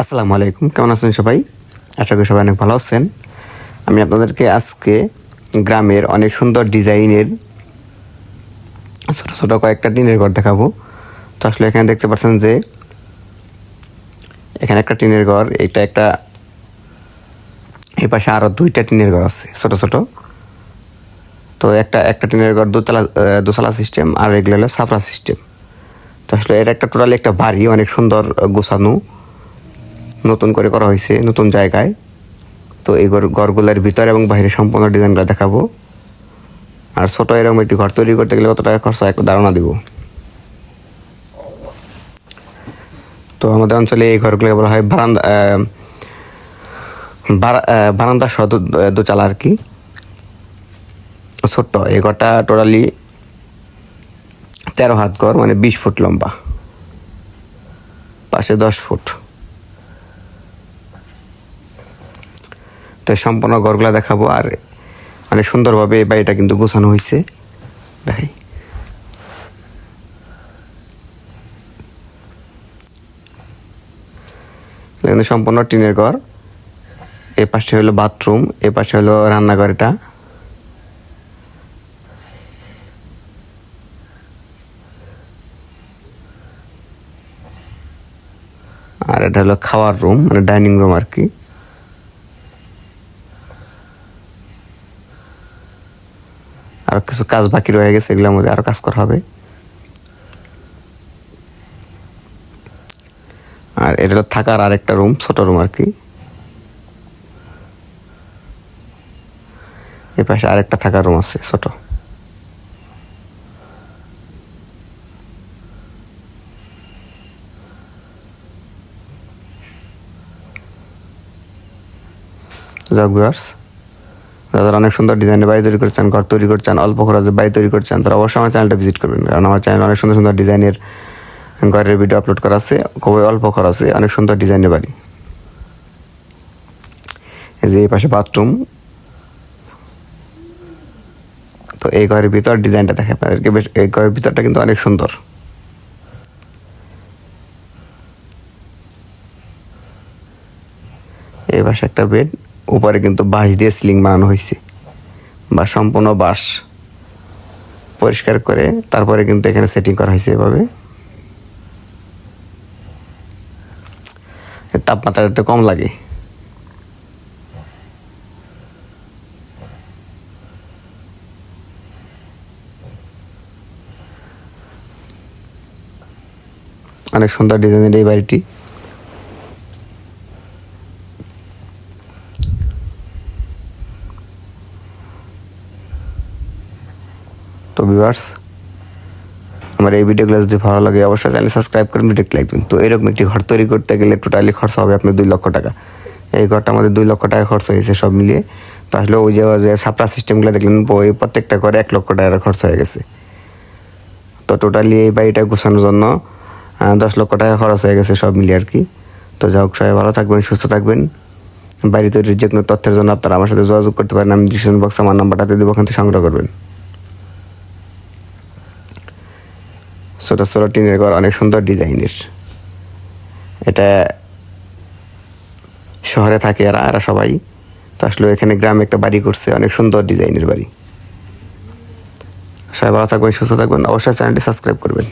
আসসালামু আলাইকুম। কেমন আছেন সবাই? আশা করি সবাই অনেক ভালো আছেন। আমি আপনাদেরকে আজকে গ্রামের অনেক সুন্দর ডিজাইনের ছোটো ছোটো কয়েকটা টিনের ঘর দেখাবো। তো আসলে এখানে দেখতে পাচ্ছেন যে এখানে একটা টিনের ঘর, এটা একটা এই পাশে আরও দুইটা টিনের ঘর আছে, ছোটো ছোটো। তো একটা একটা টিনের ঘর দোতলা দোতলা সিস্টেম আর এগুলো হলো সাফরা সিস্টেম তো আসলে এটা একটা টোটালি একটা বাড়ি, অনেক সুন্দর গোছানো। নতুন করে করা হয়েছে নতুন জায়গায়। তো এই ঘর ঘরগুলোর ভিতরে এবং বাইরে সম্পূর্ণ ডিজাইনগুলো দেখাবো। আর ছোটো এরকম একটি ঘর তৈরি করতে গেলে কত টাকা খরচ একটু ধারণা দিব। তো আমাদের অঞ্চলে এই ঘরগুলোকে বলা হয় বারান্দা বারান্দা সহ দোচালা আর কি। ছোট্ট, এই ঘরটা টোটালি তেরো হাত ঘর মানে বিশ ফুট লম্বা। পাশে দশ ফুট। তো সম্পূর্ণ ঘরগুলা দেখাবো আর অনেক সুন্দরভাবে এই বাড়িটা কিন্তু গোছানো হয়েছে। দেখাই। এখানে সম্পূর্ণ টিনের ঘর। এ পাশে হলো বাথরুম, এ পাশে হলো রান্নাঘর এটা। আর এটা হলো খাওয়ার রুম মানে ডাইনিং রুম আর কি। আরও কিছু কাজ বাকি রয়ে গেছে, এগুলোর মধ্যে আরও কাজ করা হবে। আর এটা থাকার আরেকটা রুম, ছোট রুম আর কি। এ পাশে আরেকটা থাকার রুম আছে, ছোট। যাক ভিউয়ার্স যারা অনেক সুন্দর ডিজাইনের বাড়ি তৈরি করছেন, ঘর তৈরি করছেন, অল্প খরচে বাড়ি তৈরি করছেন, তারা অবশ্যই আমার চ্যানেলটা ভিজিট করবেন। কারণ আমার চ্যানেলে অনেক সুন্দর সুন্দর ডিজাইনের ঘরের ভিডিও আপলোড করা আছে, খুবই অল্প খরচে অনেক সুন্দর ডিজাইনের বাড়ি। এই যে এই পাশে বাথরুম তো এই ঘরের ভিতর ডিজাইনটা দেখে আপনাদেরকে বেশ, এই ঘরের ভিতরটা কিন্তু অনেক সুন্দর। এই পাশে একটা বেড উপরে কিন্তু বাঁশ দিয়ে সিলিং বানানো হয়েছে। বা সম্পূর্ণ বাঁশ পরিষ্কার করে তারপরে কিন্তু এখানে সেটিং করা হয়েছে এভাবে। এর তাপমাত্রা একটু কম লাগে। অনেক সুন্দর ডিজাইনের এই বাড়িটি। তো ভিউয়ার্স আমার এই ভিডিওগুলো যদি ভালো লাগে, অবশ্যই চ্যানেল সাবস্ক্রাইব করুন ভিডিও লাইক দিন তো এরকম একটি ঘর তৈরি করতে গেলে টোটালি খরচ হবে আপনার দুই লক্ষ টাকা। এই ঘরটা আমাদের দুই লক্ষ টাকা খরচ হয়েছে সব মিলিয়ে। তো আসলে ওই যে যে সাপড়া সিস্টেমগুলো দেখলেন, ওই প্রত্যেকটা ঘরে এক লক্ষ টাকার খরচ হয়ে গেছে। তো টোটালি এই বাড়িটা গোছানোর জন্য দশ লক্ষ টাকা খরচ হয়ে গেছে সব মিলিয়ে আর কি। তো যাই হোক, সবাই ভালো থাকবেন, সুস্থ থাকবেন। বাড়ি তৈরির যে কোনো তথ্যের জন্য আপনারা আমার সাথে যোগাযোগ করতে পারেন। আমি ডিসিশন বক্সে আমার নাম্বারটাতে দেবো, ওখান থেকে সংগ্রহ করবেন। ছোটো ছোটো টিনের ঘর অনেক সুন্দর ডিজাইনের। এটা শহরে থাকে এরা এরা সবাই। তো আসলে এখানে গ্রামে একটা বাড়ি করছে, অনেক সুন্দর ডিজাইনের বাড়ি। সবাই ভালো থাকবেন, সুস্থ থাকবেন। অবশ্যই চ্যানেলটি সাবস্ক্রাইব করবেন।